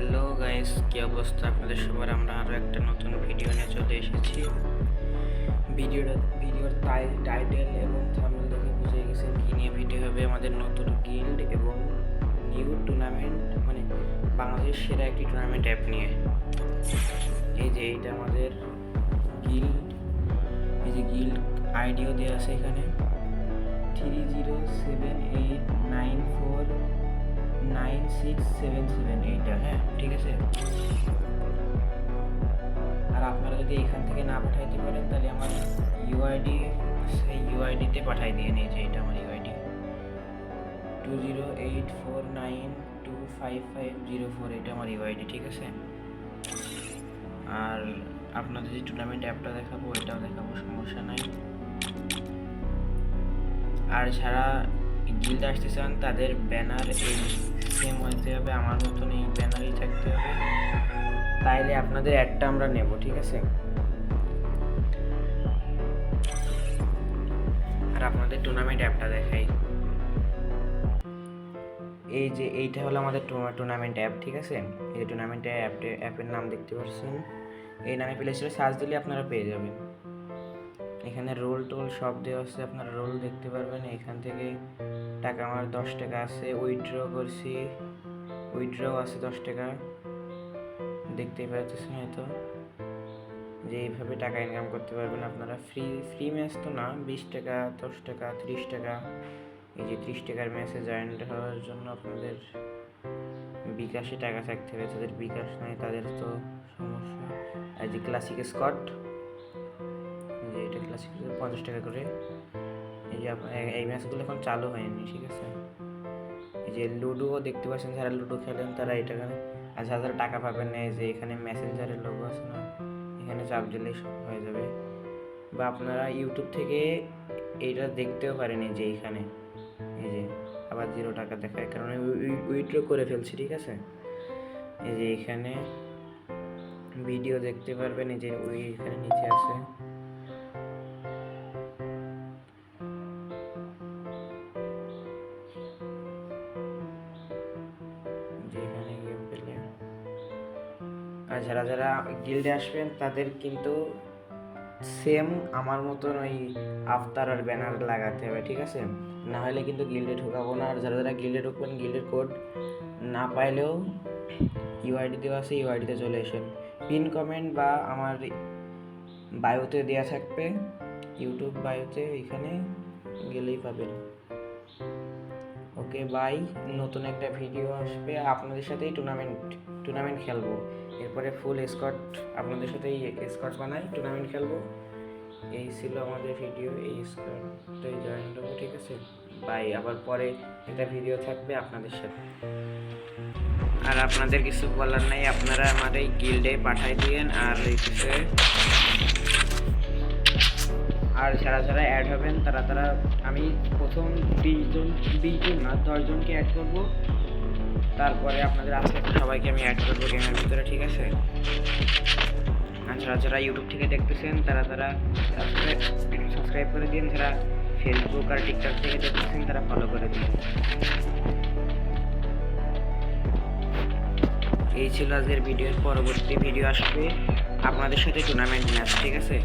Hello guys, কি অবস্থা আপনাদের সবার? আমরা আরও একটা নতুন ভিডিও নিয়ে চলে এসেছি। ভিডিওটা ভিডিওর টাইটেল এবং থাম্বনেল দেখে বুঝে গেছেন কি নিয়ে ভিডিও হবে আমাদের নতুন গিল্ড এবং নিউ টুর্নামেন্ট মানে বাংলাদেশের সেরা একটি টুর্নামেন্ট অ্যাপ নিয়ে। এই যে এইটা আমাদের গিল্ড এই যে গিল্ড আইডিও দেওয়া আছে এখানে। Three zero seven eight nine four six seven seven এইটা হ্যাঁ? ঠিক আছে? আর আপনারা যদি এখান থেকে না পাঠাইতে পারেন, তাহলে আমার ইউআইডি সেই ইউআইডিতে পাঠাই দিয়ে নিয়েছে এটা আমার UID two zero eight four nine two five five zero four এটা আমার ইউআইডি ঠিক আছে? আর আপনাদের যে টুর্নামেন্ট অ্যাপটা দেখাবো এটাও দেখাবো, সমস্যা নাই। আর যারা গিল্ড আসতে চান, তাদের ব্যানার এই সেম হতে হবে, আমার মতন এই ব্যানারই থাকতে হবে। তাইলে আপনাদের অ্যাডটা আমরা নেব, ঠিক আছে? আর আপনাদের টুর্নামেন্ট অ্যাপটা দেখাই। এই যে, এইটা হলো আমাদের টুর্নামেন্ট অ্যাপ ঠিক আছে? এই টুর্নামেন্ট অ্যাপটা অ্যাপের নাম দেখতে পাচ্ছেন? এই নামে প্লে স্টোরে সার্চ দিলে আপনারা পেয়ে যাবেন। এখানে রোল টোল সব দেওয়া আছে, আপনারা রোল দেখতে পারবেন। এখান থেকে টাকা আমার দশ টাকা আছে উইথড্র করছি। উইথড্রও আছে দশ টাকা। দেখতেই পাচ্ছেন হয়তো যে এইভাবে টাকা ইনকাম করতে পারবেন আপনারা। ফ্রি ফ্রি ম্যাচ তো না, বিশ টাকা, দশ টাকা, ত্রিশ টাকা। এই যে ত্রিশ টাকার ম্যাচে জয়েন্ট হওয়ার জন্য আপনাদের বিকাশে টাকা থাকতে হবে। যাদের বিকাশ নাই তাদের তো সমস্যা। আর যে ক্লাসিক স্কট যে এটা ক্লাসিক পঞ্চাশ টাকা করে। এই যে এই ম্যাচগুলো এখন চালু হয়নি, ঠিক আছে? এই যে লুডোও দেখতে পাচ্ছেন, যারা লুডো খেলেন তারা এটা আর যারা যারা টাকা পাবেন না, এই যে এখানে মেসেঞ্জারের লোগো আছে না, এখানে চাপ দিলেই সব হয়ে যাবে। বা আপনারা ইউটিউব থেকে এইটা দেখতেও পারেন এই যে এইখানে। এই যে আবার জিরো টাকা দেখায়, কারণ উইথড্র করে ফেলছি, ঠিক আছে? এই যে এখানে ভিডিও দেখতে পারবেন, এই যে ওই এখানে নিচে আছে। আর যারা যারা গিল্ডে আসবেন, তাদের কিন্তু সেম আমার মতন ওই আফতার আর ব্যানার লাগাতে হবে, ঠিক আছে? না হলে কিন্তু গিল্ডে ঢোকাবো না। আর যারা যারা গিল্ডে ঢুকবেন গিল্ডের কোড না পাইলেও ইউআইডি দেওয়া আছে ইউআইডিতে চলে এসেন পিন কমেন্ট বা আমার বায়োতে দেওয়া থাকবে ইউটিউব বায়োতে এখানে গেলেই পাবেন। ওকে বাই নতুন একটা ভিডিও আসবে। আপনাদের সাথেই টুর্নামেন্ট টুর্নামেন্ট খেলব। এরপরে ফুল স্কট আপনাদের সাথেই স্কট বানাই টুর্নামেন্ট খেলব। এই ছিল আমাদের ভিডিও এই স্কটে জয়েন করব, ঠিক আছে? বাই আবার পরে একটা ভিডিও থাকবে আপনাদের সাথে। আর আপনাদের কিছু বলার নাই, আপনারা আমার এই গিল্ডে পাঠাই দিয়েন, আর হচ্ছে আর যারা যারা অ্যাড হবেন, তারা তারা আমি প্রথম বিশ জন বিশ জন না দশজনকে অ্যাড করব। তারপরে আপনাদের আস্তে সবাইকে আমি অ্যাড করব গেমের ভিতরে, ঠিক আছে? আর যারা যারা ইউটিউব থেকে দেখতেছেন, তারা তারা সাবস্ক্রাইব করে দিন। যারা ফেসবুক আর টিকটক থেকে দেখতেছেন, তারা ফলো করে দিন। এই ছিল আজকের ভিডিওর পরবর্তী ভিডিও আসবে আপনাদের সাথে টুর্নামেন্ট ম্যাচ ঠিক আছে?